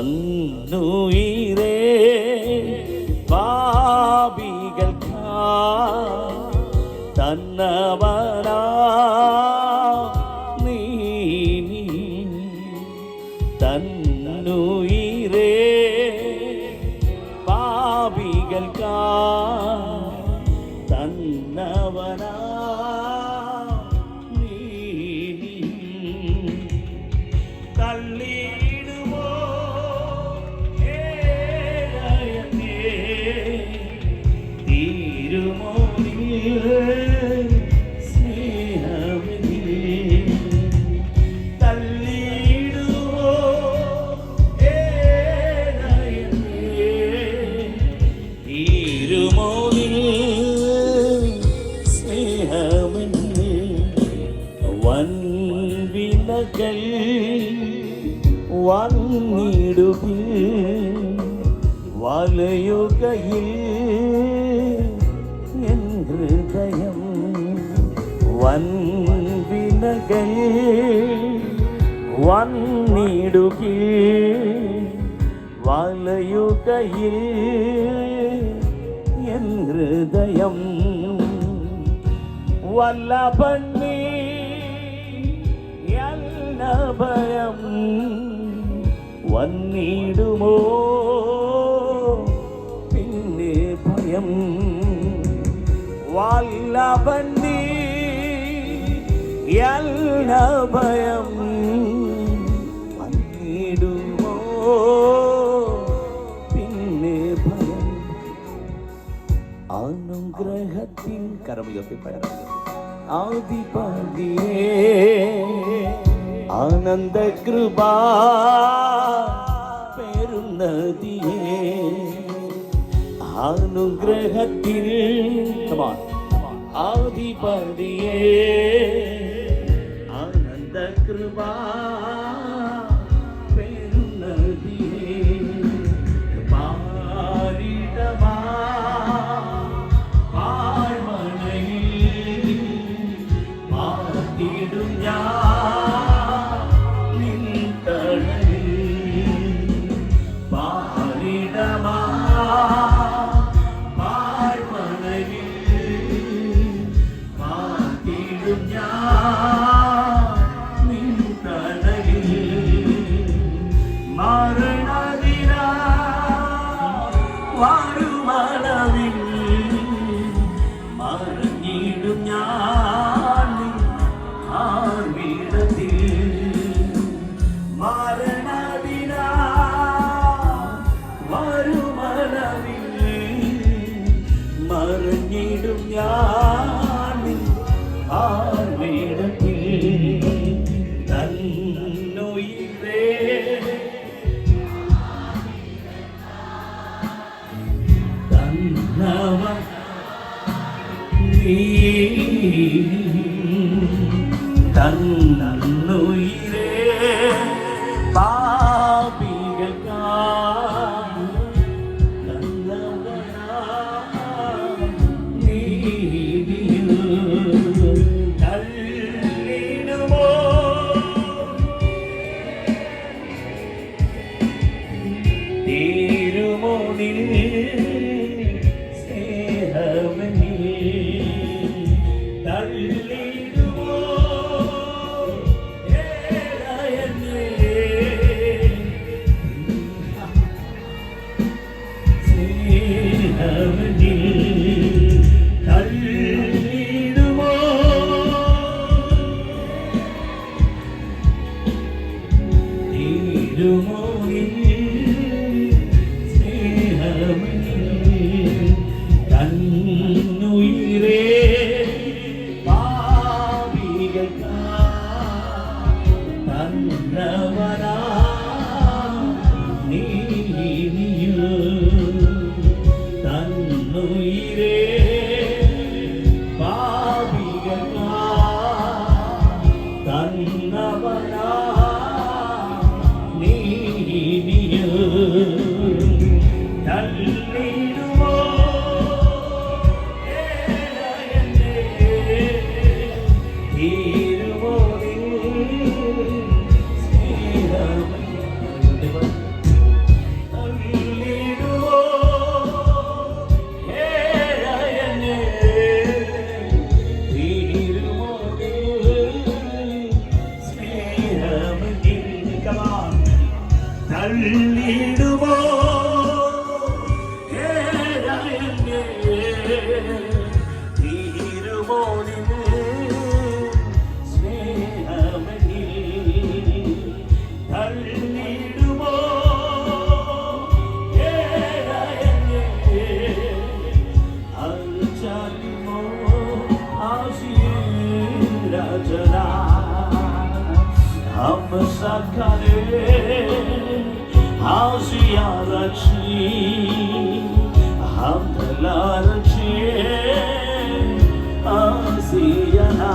തന്നുയിരേ പാപികൾക്കാ തന്നവനാ നീ തന്നുയിരേ. വൻവിനകൾ വന്നിടുകിൽ വലയുകയിൽ എൻ ഹൃദയം വല്ലഭണ്ണി എന്ന ഭയം വന്നിടുമോ? പിന്നെ ഭയം വല്ലഭണ്ണി എന്ന ഭയം വന്നിടുമോ? പിന്നെ ഭയം. അനുഗ്രഹത്തിൻ കരമുയർത്തി പറയാം ആദിപതിയേ ആനന്ദ കൃപാ പെരുന്നതിയേ അനുഗ്രഹത്തിൽ Come on. ആദിപതിയേ ആനന്ദ കൃപാ തന്നവ നീ തന്നുയിരേ തന്നുയിരേ சொல்லி सियाची हमलारची आसियाना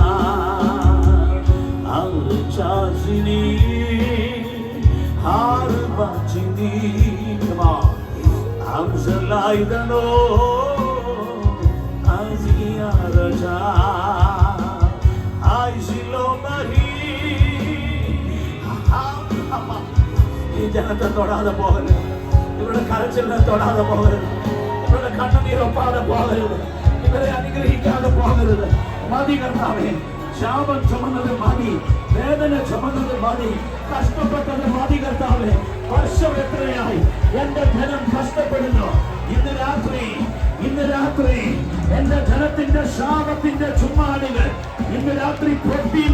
आवर चाजिनी हार बाचिनी come on हमजलाइदनो आजिया रजा ജനത്തെ തൊടാതെ പോകരുത്. ഇവരുടെ കരച്ചിലിനെ തൊടാതെ പോകരുത്. ഇവരുടെ കണ്ണുനീരൊപ്പാതെ പോകരുത്. ഇവരെ അനുഗ്രഹിക്കാതെ പോകരുത്. മതി കർത്താവേ ശാപം ചുമന്നത് മതി വേദന ചുമന്നത് മതി കഷ്ടപ്പെട്ടത് മതി കർത്താവേ. വർഷം എത്രയായി? എന്റെ ധനം കഷ്ടപ്പെടുന്നു ഇന്ന് രാത്രി ഇന്ന് രാത്രി എന്റെ ധനത്തിന്റെ ശാപത്തിന്റെ ചുമ്മാടികൾ ഇന്ന് രാത്രി പൊട്ടി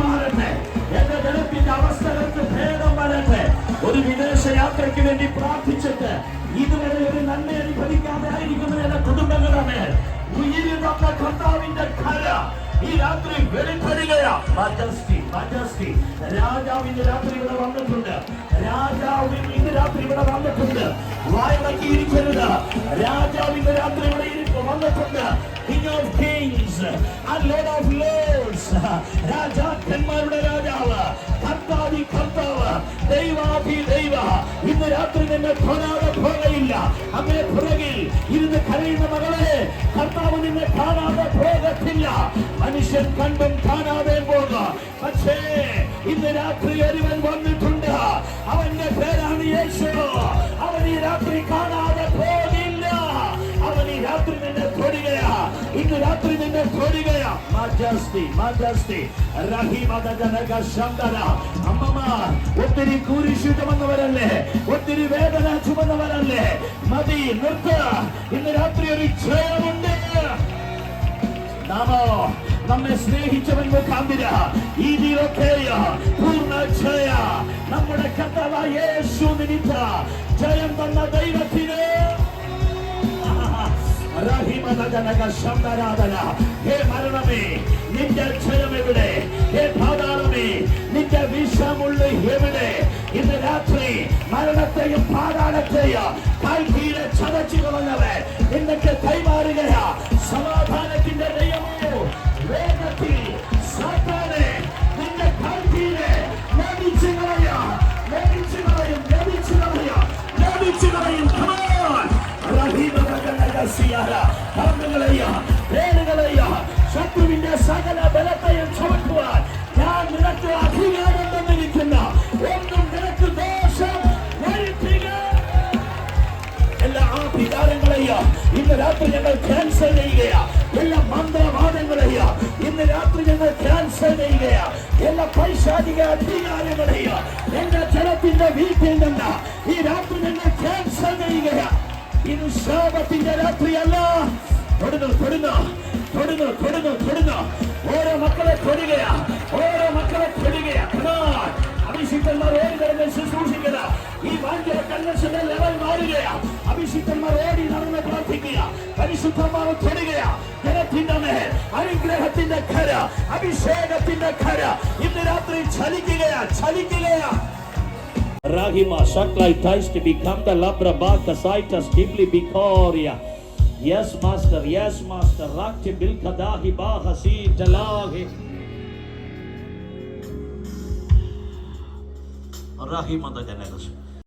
യാത്രയ്ക്ക് വേണ്ടി പ്രാർത്ഥിച്ചിട്ട് ഇതുവരെ ഒരു നന്മ അനുഭവിക്കാതെ ആയിരിക്കുന്ന എന്റെ കുടുംബങ്ങളുടെ ഉയരുന്ന കർത്താവിന്റെ കര ഈ രാത്രി വെളിപ്പെടുകയാ രാജാവ് ഇന്ന് രാത്രി ഇവിടെ വന്നിട്ടുണ്ട്. രാജാവ് ഇന്ന് രാത്രി ഇവിടെ വന്നിട്ടുണ്ട്. വായടക്കിയിരിക്കരുത് രാജാവിന്റെ രാത്രി ഇവിടെ വന്നിട്ടുണ്ട് King of kings and Lord of lords. രാജാക്കന്മാരുടെ രാജാവ് കർത്താവി കർത്താവ് ദൈവാധി ദൈവ. ഇന്ന് രാത്രി നിന്നെ കാണാതെ പോകയില്ല അങ്ങനെ പുറകിൽ ഇരുന്ന് കരയുന്ന മകളെ കർത്താവ് നിന്നെ കാണാതെ പോകത്തില്ല. മനുഷ്യൻ കണ്ടും കാണാതെ പോകുക പക്ഷേ ഇന്ന് രാത്രി ഒരുവൻ വന്നിട്ടുണ്ട്. അവന്റെ പേരാണ് യേശു. അവൻ ഈ രാത്രി കാണാതെ ഈ രാത്രി നിന്നെ തൊടുകയാ ഇന്ന് രാത്രി നിന്നെ തൊടുകയാ മാജസ്തി മാജസ്തി അമ്മമാർ ഒത്തിരി കുരിശു ചുമന്നവരല്ലേ ഒത്തിരി വേദന ചുമന്നവരല്ലേ? മതി നിർത്ത. ഇന്ന് രാത്രി ഒരു ജയമുണ്ട് നാമോ നമ്മെ സ്നേഹിച്ചവൻ മുഖാന്തിര. ഇതിലൊക്കെയ പൂർണ ജയ നമ്മുടെ കർത്താവ് യേശു നിമിത്ത ജയം തന്ന ദൈവത്തിന്. ഹേ മരണമേ നിന്റെ അക്ഷരം എവിടെ? ഹേ പാതാളമേ നിന്റെ വിഷമുള്ള എവിടെ? ഇന്ന് രാത്രി മരണത്തെയും പാതാളത്തെയും കൈകീഴെ ചതച്ചു കളഞ്ഞവൻ നിന്നൊക്കെ കൈമാറുകയാ. സമാധാനത്തിന്റെ ദൈവമോ വേഗത്തിൽ സാത്താനെ നിന്റെ കൈകീഴെ ലഭിച്ചു കളയാ. ലഭിച്ചു കളയും ലഭിച്ചു കളയാ. ലഭിച്ചു കളയും. Come on! കറന്നുകളെയ പേരുകളെയ. ശത്രുവിന്റെ സകല ബലത്തെയും ചുമക്കുവാൻ ഞാൻ നിനക്ക് അധികാരം തന്നിരിക്കുന്ന ഒന്നും നിനക്ക് ദോഷം എല്ലാ അധികാരങ്ങളെയോ. ഇന്ന് രാത്രി ഞങ്ങൾ ക്യാൻസൽ ചെയ്യുകയാ. എല്ലാ മന്ത്രവാദങ്ങളെയോ. ഇന്ന് രാത്രി ഞങ്ങൾ ക്യാൻസൽ ചെയ്യുകയാ. എല്ലാ പൈശാചിക അധികാരങ്ങളെയോ. എന്റെ ജനത്തിന്റെ വീട്ടിൽ നിന്ന് ഈ രാത്രി ഞങ്ങൾ ക്യാൻസൽ ചെയ്യുകയാ. ഇത് ശാപത്തിന്റെ രാത്രിയല്ല. തൊടുന്നു തൊടുന്നു തൊടുന്നു തൊടുന്നു തൊടുന്നു. ഓരോ മക്കളെ തൊടുകയാ ഓരോ മക്കളെ തൊടുകയാ. അഭിഷിക്തന്മാർ ഓടി നടന്ന് ശുശ്രൂഷിക്കുക ഈ വാഞ്ചക കൺവെൻഷന്റെ ലെവൽ മാറുകയാ. അഭിഷിക്തന്മാർ ഓടി നടന്ന് പ്രാർത്ഥിക്കുക. പരിശുദ്ധമാവ് തൊടുകയാ. ജനത്തിന്റെ മേൽ അനുഗ്രഹത്തിന്റെ ഖര അഭിഷേകത്തിന്റെ ഖര. ഇന്ന് രാത്രി ചലിക്കുകയാ ചലിക്കുകയാ. Rahima Shaklai tries to become the Baka Saitas Dibli Bikoria. Yes, Master, yes, Master. Rakti Bilkadahi Bahasi Dalahi. Rahima the Generation.